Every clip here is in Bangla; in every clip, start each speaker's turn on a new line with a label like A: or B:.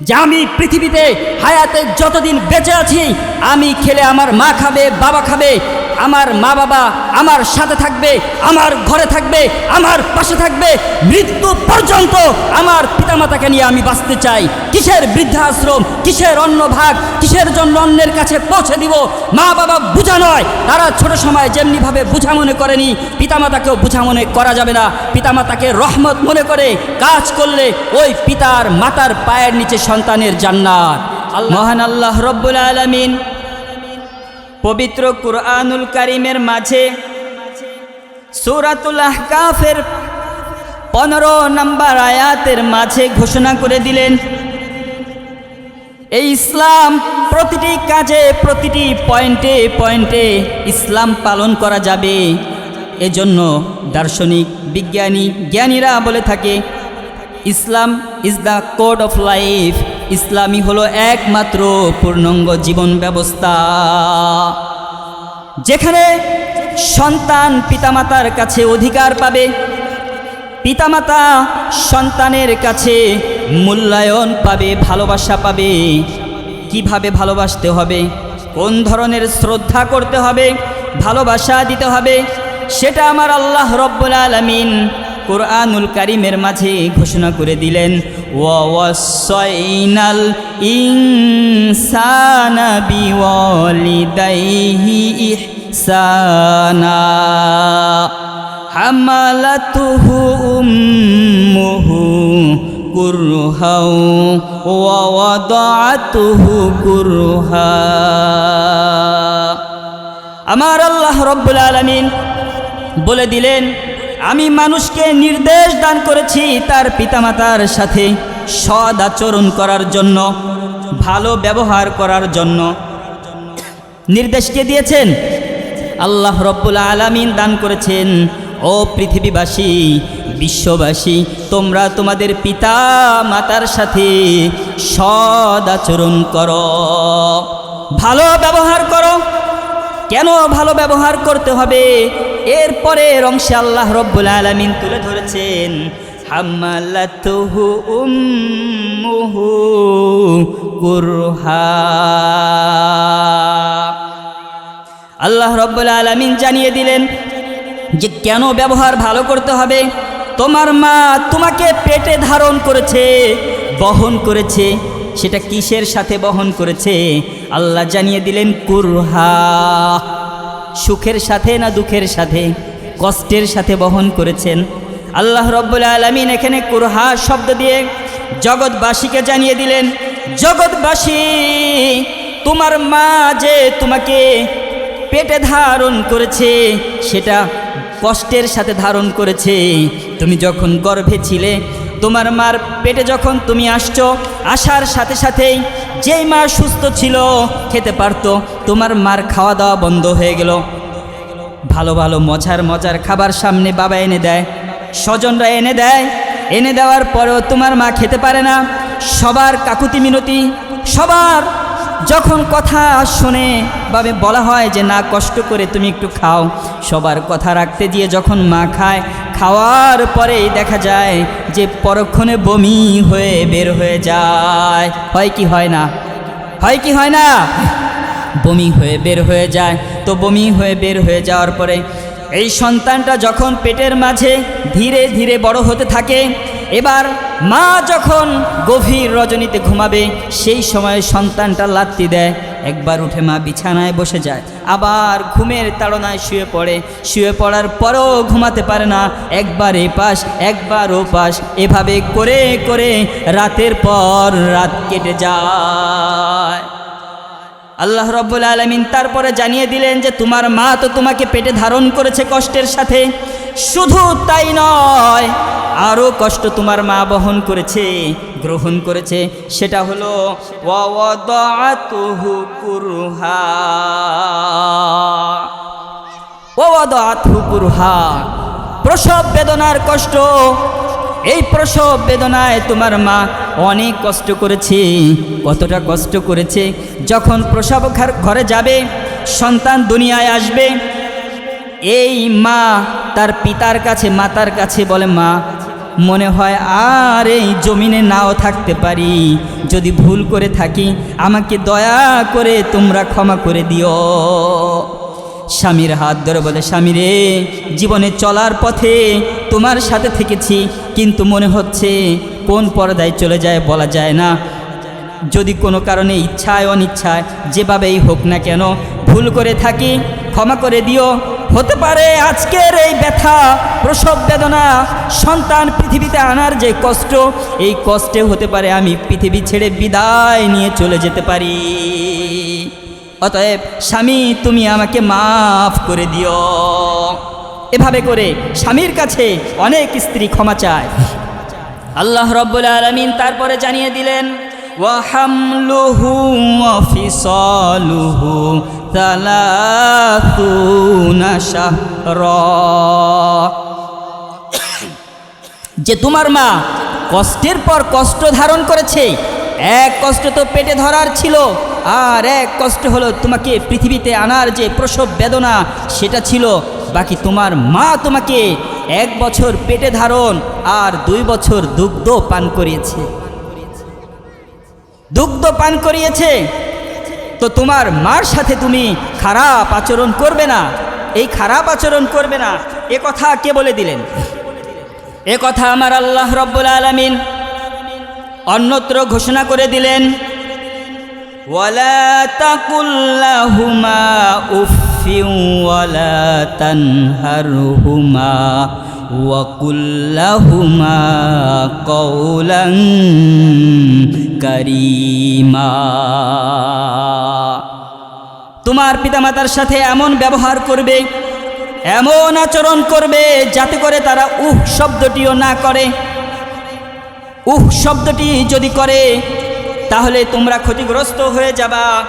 A: আমি পৃথিবীতে হায়াতে যতদিন বেঁচে আছি আমি খেলে আমার মা খাবে বাবা খাবে আমার মা বাবা আমার সাথে থাকবে আমার ঘরে থাকবে আমার পাশে থাকবে মৃত্যু পর্যন্ত আমার পিতামাতাকে নিয়ে আমি বাঁচতে চাই। কিসের বৃদ্ধাশ্রম কিসের অন্য ভাগ কিসের জন্য অন্যের কাছে পৌঁছে দিব মা বাবা বুঝা নয়। তারা ছোট সময় যেমনিভাবে বুঝা মনে করেনি পিতামাতাকেও বুঝা মনে করা যাবে না। পিতামাতাকে রহমত মনে করে কাজ করলে ওই পিতার মাতার পায়ের নিচে সন্তানের জান্নাত। মহান আল্লাহ রব্বুল আলমিন পবিত্র কুরআনুল কারিমের মাঝে সূরাতুল আহকাফের পনেরো নম্বর আয়াতের মাঝে ঘোষণা করে দিলেন, এই ইসলাম প্রতিটি কাজে, প্রতিটি পয়েন্টে পয়েন্টে ইসলাম পালন করা যাবে। এজন্য দার্শনিক, বিজ্ঞানী, জ্ঞানীরা বলে থাকে, Islam is the code of life ইসলামই হলো একমাত্র পূর্ণাঙ্গ জীবন ব্যবস্থা। যেখানে সন্তান পিতামাতার কাছে অধিকার পাবে, পিতামাতা সন্তানের কাছে মূল্যায়ন পাবে, ভালোবাসা পাবে। কীভাবে ভালোবাসতে হবে? কোন ধরনের শ্রদ্ধা করতে হবে? ভালোবাসা দিতে হবে? সেটা আমার আল্লাহ রব্বুল আলমিন কোরআনুল কারিমের মাঝে ঘোষণা করে দিলেন ওয়াসাইনাল ইনসানা বিওয়ালিদাইহি আমার আল্লাহ রব্বুল আলমিন বলে দিলেন আমি মানুষকে নির্দেশ দান করেছি তার পিতামাতার সাথে সদ আচরণ করার জন্য, ভালো ব্যবহার করার জন্য। নির্দেশ কে দিয়েছেন? আল্লাহ রব্বুল আলামিন দান করেছেন, ও পৃথিবীবাসী, বিশ্ববাসী, তোমরা তোমাদের পিতা মাতার সাথে সদ আচরণ করো, ভালো ব্যবহার করো কেন ভালো ব্যবহার করতে হবে? এরপরে অংশে আল্লাহ রব্বুল আলামিন তুলে ধরেছেন হামালাতুহু আল্লাহ রব্বুল আলমিন জানিয়ে দিলেন যে, কেন ব্যবহার ভালো করতে হবে? তোমার মা তোমাকে পেটে ধারণ করেছে, বহন করেছে সেটা কিসের সাথে বহন করেছে? আল্লাহ জানিয়ে দিলেন, কুরহা। সুখের সাথে না দুঃখের সাথে? কষ্টের সাথে বহন করেছেন। আল্লাহ রব্বুল আলমিন এখানে কুরহা শব্দ দিয়ে জগৎবাসীকে জানিয়ে দিলেন, জগৎবাসী, তোমার মা যে তোমাকে পেটে ধারণ করেছে, সেটা কষ্টের সাথে ধারণ করেছে। তুমি যখন গর্ভে ছিলে তোমার মার পেটে যখন তুমি আসছো, আসার সাথে সাথেই যেই মা সুস্থ ছিল, খেতে পারতো, তোমার মার খাওয়া দাওয়া বন্ধ হয়ে গেল। ভালো ভালো মজার মজার খাবার সামনে বাবা এনে দেয়, স্বজনরা এনে দেয়। এনে দেওয়ার পরেও তোমার মা খেতে পারে না। সবার কাকুতি মিনতি, সবার যখন কথা শুনে বাবে বলা হয় যে, না, কষ্ট করে তুমি একটু খাও। সবার কথা রাখতে দিয়ে যখন মা খায় খাওয়ার পরেই দেখা যায় যে পরক্ষণে বমি হয়ে বের হয়ে যায়। হয় কি হয় না? হয় কি হয় না? বমি হয়ে বের হয়ে যায়। তো বমি হয়ে বের হয়ে যাওয়ার পরে এই সন্তানটা যখন পেটের মাঝে ধীরে ধীরে বড় হতে থাকে এবার মা যখন গভীর রজনীতে ঘুমাবে, সেই সময় সন্তানটা লাত্তি দেয়। একবার উঠে মা বিছানায় বসে যায়। আবার ঘুমের তাড়নায় শুয়ে পড়ে। শুয়ে পড়ার পরেও ঘুমাতে পারে না। একবার এ পাশ একবার ও পাশ এভাবে করে করে রাতের পর রাত কেটে যায়। আল্লাহ রব্বুল আলমিন তারপরে জানিয়ে দিলেন যে তোমার মা তো তোমাকে পেটে ধারণ করেছে কষ্টের সাথে। শুধু তাই নয় আরও কষ্ট তোমার মা বহন করেছে, গ্রহণ করেছে। সেটা হলো প্রসব বেদনার কষ্ট এই প্রসব বেদনায় তোমার মা অনেক কষ্ট করেছে, কতটা কষ্ট করেছে। যখন প্রসব ঘরে যাবে, সন্তান দুনিয়ায় আসবে, এই মা তার পিতার কাছে, মাতার কাছে বলে, মা, মনে হয় আর এই জমিনে নাও থাকতে পারি। যদি ভুল করে থাকি, আমাকে দয়া করে তোমরা ক্ষমা করে দিও। স্বামীর হাত ধরে বলে স্বামী রে জীবনে চলার পথে তোমার সাথে থেকেছি, কিন্তু মনে হচ্ছে কোন পর্দায় চলে যায় বলা যায় না। যদি কোনো কারণে ইচ্ছায় অনিচ্ছায় যেভাবেই হোক না কেন ভুল করে থাকি, ক্ষমা করে দিও। হতে পারে আজকের এই ব্যথা, প্রসব বেদনা, সন্তান পৃথিবীতে আনার যে কষ্ট, এই কষ্টে হতে পারে আমি পৃথিবী ছেড়ে বিদায় নিয়ে চলে যেতে পারি। অতএব স্বামী, তুমি আমাকে মাফ করে দিও। এভাবে করে স্বামীর কাছে অনেক স্ত্রী ক্ষমা চায়। আল্লাহ রব্বুল আলমিন তারপরে জানিয়ে দিলেন যে তোমার মা কষ্টের পর কষ্ট ধারণ করেছে এক কষ্ট তো পেটে ধরার ছিল, আর এক কষ্ট হলো তোমাকে পৃথিবীতে আনার যে প্রসব বেদনা, সেটা ছিল, বাকি তোমার মা তোমাকে এক বছর পেটে ধারণ আর দুই বছর দুগ্ধ পান করিয়েছে। দুগ্ধ পান করিয়েছে? তো তোমার মার সাথে তুমি খারাপ আচরণ করবে না? এই খারাপ আচরণ করবে না, এ কথা কে বলে দিলেন? এ কথা আমার আল্লাহ রব্বুল আলমিন অন্যত্র ঘোষণা করে দিলেন ওয়াকুল্লাহুমা কৌলাং করিমা। তোমার পিতামাতার সাথে এমন ব্যবহার করবে, এমন আচরণ করবে যাতে করে তারা উহ শব্দটিও না করে। উহ, শব্দটি যদি করে, তাহলে তোমরা ক্ষতিগ্রস্ত হয়ে যাবা,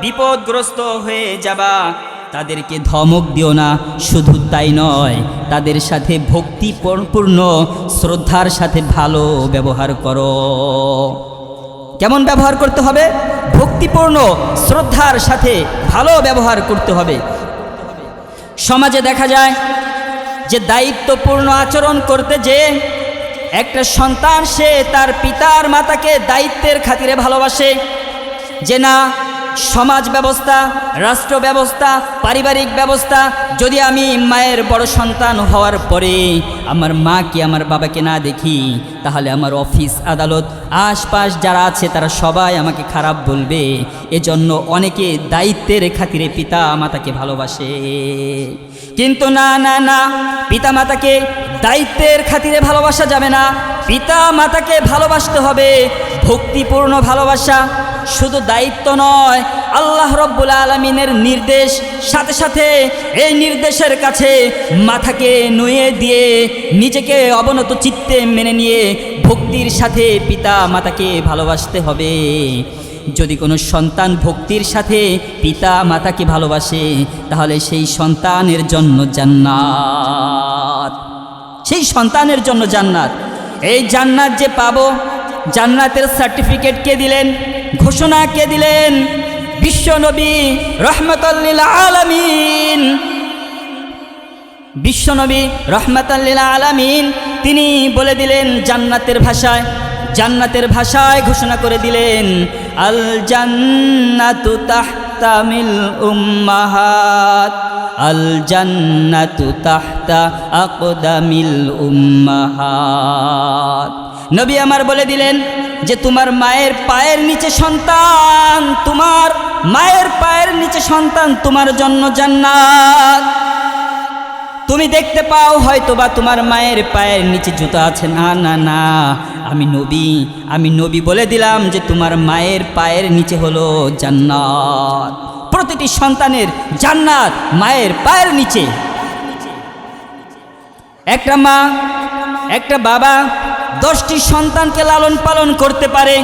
A: বিপদগ্রস্ত হয়ে যাবা। তাদেরকে ধমক দিও না, শুধু তাই নয়, তাদের সাথে ভক্তিপূর্ণ শ্রদ্ধার সাথে ভালো ব্যবহার করো। কেমন ব্যবহার করতে হবে? ভক্তিপূর্ণ, শ্রদ্ধার সাথে ভালো ব্যবহার করতে হবে। সমাজে দেখা যায় যে দায়িত্বপূর্ণ আচরণ করতে যে একটা সন্তান সে তার পিতার মাতাকে দায়িত্বের খাতিরে ভালোবাসে। যে না সমাজ ব্যবস্থা, রাষ্ট্র ব্যবস্থা, পারিবারিক ব্যবস্থা, যদি আমি মায়ের বড় সন্তান হওয়ার পরে আমার মাকে আমার বাবাকে না দেখি, তাহলে আমার অফিস, আদালত, আশপাশ যারা আছে তারা সবাই আমাকে খারাপ বলবে। এজন্য অনেকে দায়িত্বের খাতিরে পিতা মাতাকে ভালোবাসে। কিন্তু না না না পিতা মাতাকে দায়িত্বের খাতিরে ভালোবাসা যাবে না। পিতা মাতাকে ভালোবাসতে হবে, ভক্তিপূর্ণ ভালোবাসা শুধু দায়িত্ব নয়, আল্লাহ রব্বুল আলমিনের নির্দেশ, সাথে সাথে এই নির্দেশের কাছে মাথাকে নুয়ে দিয়ে নিজেকে অবনত চিত্তে মেনে নিয়ে ভক্তির সাথে পিতা মাতাকে ভালোবাসতে হবে। যদি কোনো সন্তান ভক্তির সাথে পিতা মাতাকে ভালোবাসে, তাহলে সেই সন্তানের জন্য জান্নাত। সেই সন্তানের জন্য জান্নাত। এই জান্নাত যে পাবো, জান্নাতের সার্টিফিকেট কে দিলেন? ঘোষণা কে দিলেন? বিশ্বনবী রহমতুল্লিল আলমিন। বিশ্বনবী রহমতাল্লিল আলামিন, তিনি বলে দিলেন জান্নাতের ভাষায় জান্নাতের ভাষায় ঘোষণা করে দিলেন, আল জান্নাতু তাহতামিল উম্মাহাত, আল জান্নাতু তাহতা আকদামিল উম্মাহাত। নবী আমার বলে দিলেন যে তোমার মায়ের পায়ের নিচে সন্তান, তোমার মায়ের পায়ের নিচে সন্তান তোমার জন্য জান্নাত। তুমি দেখতে পাও হয়তো বা তোমার মায়ের পায়ের নিচে জুতো আছে। না না না, আমি নবী আমি নবী বলে দিলাম যে তোমার মায়ের পায়ের নিচে হলো জান্নাত। প্রতিটি সন্তানের জান্নাত মায়ের পায়ের নিচে। একটা মা, একটা বাবা দশটি সন্তানকে লালন পালন করতে পারে।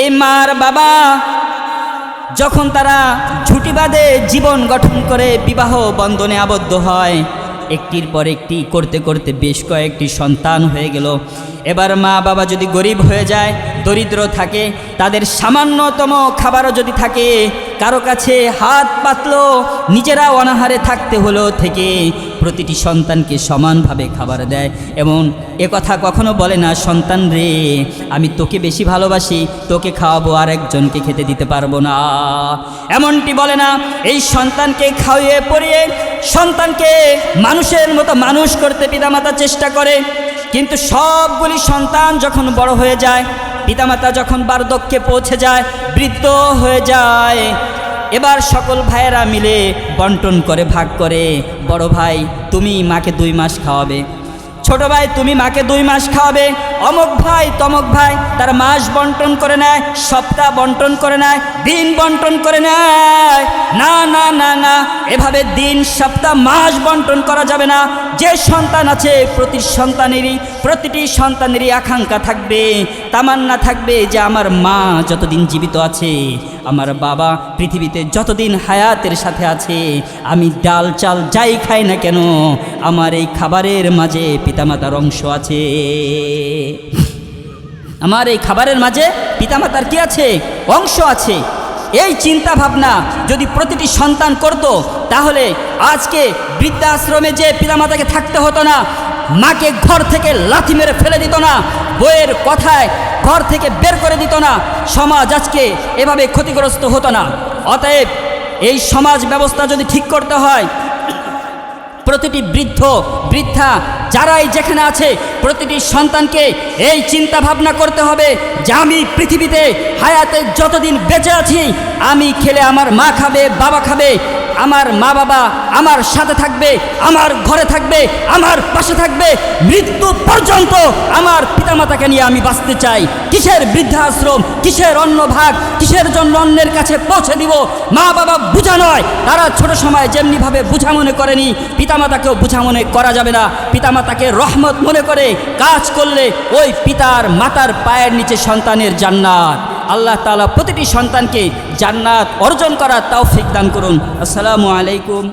A: এই মার বাবা যখন তারা ঝুটি বাদে জীবন গঠন করে বিবাহ বন্ধনে আবদ্ধ হয়, একটির পর একটি করতে করতে বেশ কয়েকটি সন্তান হয়ে গেল। এবার মা বাবা যদি গরিব হয়ে যায়, দরিদ্র থাকে, তাদের সামান্যতম খাবারও যদি থাকে, কারও কাছে হাত পাতলো নিজেরা অনাহারে থাকতে হলো থেকে প্রতিটি সন্তানকে সমানভাবে খাবার দেয়। এবং এ কথা কখনো বলে না, সন্তান রে, আমি তোকে বেশি ভালোবাসি, তোকে খাওয়াবো আর একজনকে খেতে দিতে পারব না। এমনটি বলে না, এই সন্তানকে খাওয়িয়ে পরিয়ে সন্তানকে মানুষের মতো মানুষ করতে পিতামাতা চেষ্টা করে কিন্তু সবগুলি সন্তান যখন বড় হয়ে যায়, পিতামাতা যখন বার্ধক্যে পৌঁছে যায়, বৃদ্ধ হয়ে যায়, এবার সকল ভাইয়েরা মিলে বন্টন করে, ভাগ করে, বড় ভাই, তুমি মাকে দুই মাস খাওয়াবে। ছোট ভাই, তুমি মাকে দুই মাস খাওয়াবে। অমক ভাই, তমক ভাই, তার মাস বন্টন করে নেয়, সপ্তাহ বন্টন করে নেয়, দিন বন্টন করে নেয়। না না না না, এভাবে দিন, সপ্তাহ, মাস বন্টন করা যাবে না। যে সন্তান আছে, প্রতি সন্তানেরই, প্রতিটি সন্তানেরই আকাঙ্ক্ষা থাকবে, তামান্না থাকবে যে আমার মা যতদিন জীবিত আছে আমার বাবা পৃথিবীতে যতদিন হায়াতের সাথে আছে, আমি ডাল চাল যাই খাই না কেন, আমার এই খাবারের মাঝে পিতামাতার অংশ আছে। আমার এই খাবারের মাঝে পিতামাতার কি আছে? অংশ আছে। এই চিন্তা ভাবনা যদি প্রতিটি সন্তান করত, তাহলে আজকে বৃদ্ধাশ্রমে যে পিতামাতাকে থাকতে হতো না, মাকে ঘর থেকে লাথি মেরে ফেলে দিত না, বইয়ের কথায় ঘর থেকে বের করে দিত না। সমাজ আজকে এভাবে ক্ষতিগ্রস্ত হতো না। অতএব এই সমাজ ব্যবস্থা যদি ঠিক করতে হয় প্রতিটি বৃদ্ধ, বৃদ্ধা, যারাই যেখানে আছে, প্রতিটি সন্তানকে এই চিন্তা ভাবনা করতে হবে যে আমি পৃথিবীতে হায়াতে যতদিন বেঁচে আছি, আমি খেলে আমার মা খাবে, বাবা খাবে, আমার মা বাবা আমার সাথে থাকবে, আমার ঘরে থাকবে, আমার পাশে থাকবে, মৃত্যু পর্যন্ত আমার পিতামাতাকে নিয়ে আমি বাঁচতে চাই। কিসের বৃদ্ধাশ্রম, কিসের অন্য ভাগ, কিসের জন্য অন্যের কাছে পৌঁছে দিব, মা বাবা বুঝা নয়, তারা ছোট সময় যেমনিভাবে বুঝা মনে করেনি পিতামাতাকেও বুঝা মনে করা যাবে না। পিতামাতাকে রহমত মনে করে কাজ করলে ওই পিতার মাতার পায়ের নিচে সন্তানের জান্নাত। আল্লাহ তালা প্রতিটি সন্তানকে জান্নাত অর্জন করার তাও দান করুন। আসসালামু আলাইকুম